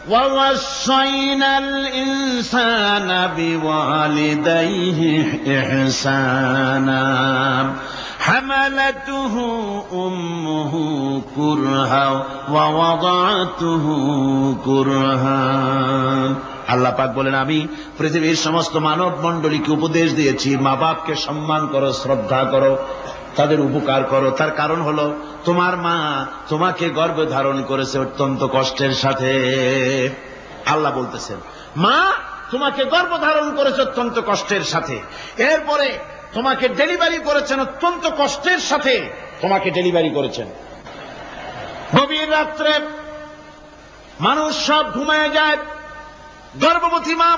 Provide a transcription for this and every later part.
ووصينا الإنسان بوالديه إحسانا حملته أمه كرها ووضعته كرها আল্লাহ পাক বলেন আমি পৃথিবীর সমস্ত মানব মণ্ডলীকে উপদেশ দিয়েছি মা বাপকে সম্মান করো শ্রদ্ধা করো তাদের উপকার করো। তার কারণ হলো, তোমার মা তোমাকে গর্ভে ধারণ করেছে অত্যন্ত কষ্টের সাথে। আল্লাহ বলতেছেন, মা তোমাকে গর্ভ ধারণ করেছে অত্যন্ত কষ্টের সাথে। এরপরে তোমাকে ডেলিভারি করেছেন অত্যন্ত কষ্টের সাথে। তোমাকে ডেলিভারি করেছেন। গভীর রাত্রে মানুষ সব ঘুমায় যায়। গর্ভবতী মা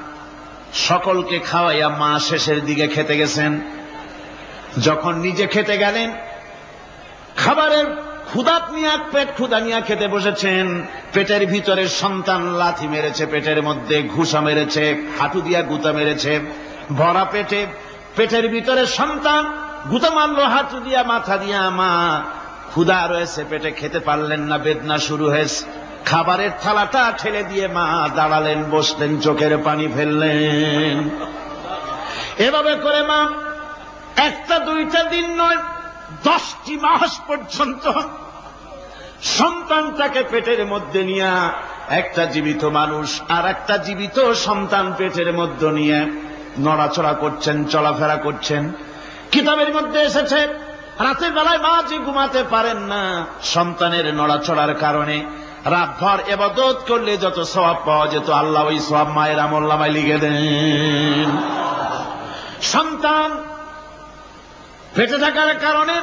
সকলকে খাওয়াইয়া মা শেষের দিকে খেতে গেছেন। যখন নিজে খেতে গেলেন, খাবারের ক্ষুদাত নিয়ে, পেট ক্ষুদা নিয়ে খেতে বসেছেন। পেটের ভিতরে সন্তান লাথি মেরেছে, পেটের মধ্যে ঘুষা মেরেছে, হাঁটু দিয়া গুতা মেরেছে। ভরা পেটে, পেটের ভিতরে সন্তান গুতা মারলো, হাঁটু দিয়া, মাথা দিয়া, মা ক্ষুদা রয়েছে, পেটে খেতে পারলেন না, বেদনা শুরু হয়েছে। খাবারের থালাটা ঠেলে দিয়ে মা দাঁড়ালেন, বসলেন, চোখের পানি ফেললেন। এভাবে করে মা, একটা দুইটা দিন নয়, দশটি মাস পর্যন্ত সন্তানটাকে পেটের মধ্যে নিয়ে, একটা জীবিত মানুষ আর একটা জীবিত সন্তান পেটের মধ্যে নিয়ে নড়াচড়া করছেন, চলাফেরা করছেন। কিতাবের মধ্যে এসেছে, রাতের বেলায় মা যে ঘুমাতে পারেন না, সন্তানের নড়াচড়ার কারণে রাতভর এবাদত করলে যত সবাব পাওয়া যেত, আল্লাহ ওই সব মায়ের আমল্লামায় লিখে দেন। সন্তান পেটে থাকার কারণে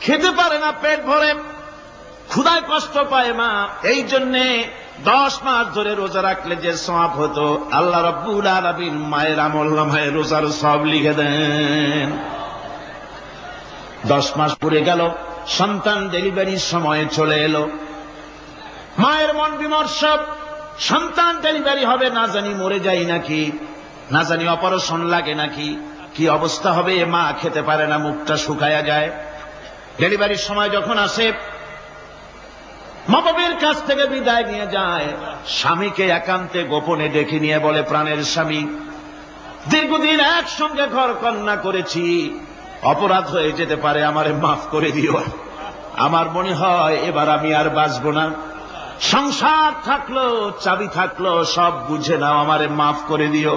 খেতে পারে না, পেট ভরে। ক্ষুদায় কষ্ট পায় মা, এই জন্যে দশ মাস ধরে রোজা রাখলে যে সব হতো, আল্লাহ রব্বুল আলবিন মায়ের আমল্লামায় রোজার সব লিখে দেন। দশ মাস পুরে গেল, সন্তান ডেলিভারির সময় চলে এলো। মায়ের মন বিমর্ষ, সন্তান ডেলিভারি হবে, না জানি মরে যাই নাকি, না জানি অপারেশন লাগে নাকি, কি অবস্থা হবে, এ মা খেতে পারে না, মুখটা শুকায়া যায়। ডেলিভারির সময় যখন আসে মবাবের কাছ থেকে বিদায় নিয়ে যায়। স্বামীকে একান্তে গোপনে ডেকে নিয়ে বলে, প্রাণের স্বামী, দীর্ঘদিন একসঙ্গে ঘর কন্যা করেছি। অপরাধ হয়ে যেতে পারে, আমারে মাফ করে দিও। আমার মনে হয় এবার আমি আর বাঁচব না। সংসার থাকল চাবি থাকল সব বুঝে নাও আমারে মাফ করে দিও।